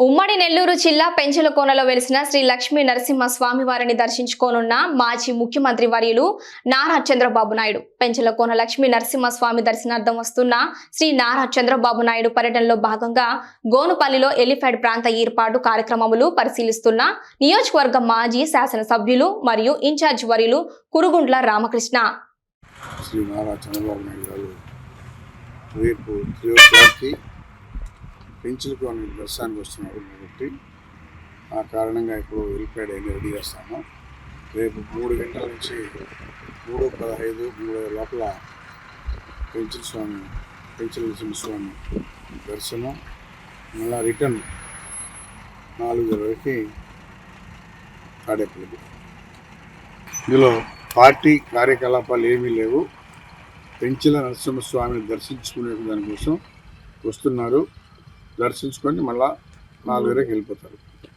ఉమ్మడి నెల్లూరు జిల్లా పెంచలకోనలో వెలిసిన శ్రీ లక్ష్మీ నరసింహస్వామి వారిని దర్శించుకోనున్న మాజీ ముఖ్యమంత్రి వర్యులు నారా చంద్రబాబు నాయుడు. పెంచలకోన లక్ష్మీ నరసింహస్వామి దర్శనార్థం వస్తున్న శ్రీ నారా చంద్రబాబు నాయుడు పర్యటనలో భాగంగా గోనుపల్లిలో ఎలిఫెడ్ ప్రాంత ఏర్పాటు కార్యక్రమములు పరిశీలిస్తున్న నియోజకవర్గ మాజీ శాసనసభ్యులు మరియు ఇన్ఛార్జ్ వర్యులు కురుగుండ్ల రామకృష్ణ. శ్రీ నారా చంద్రబాబు నాయుడు గారు రేపు త్రీ పెంచులకు దర్శనానికి వస్తున్నారు కాబట్టి ఆ కారణంగా ఇప్పుడు వెళ్ళిపోయాడు అన్ని రెడీ చేస్తాము. రేపు మూడు గంటల నుంచి మూడు పదహైదు మూడు లోపల పెంచుల స్వామి పెంచుల నరసింహ స్వామి దర్శనం. మళ్ళీ రిటర్న్ నాలుగు వరకు తాడేపల్లి. ఇందులో పార్టీ కార్యకలాపాలు ఏమీ లేవు. పెంచిన నరసింహస్వామిని దర్శించుకునే దానికోసం వస్తున్నారు. దర్శించుకొని మళ్ళా నాలుగు వరకు వెళ్ళిపోతారు.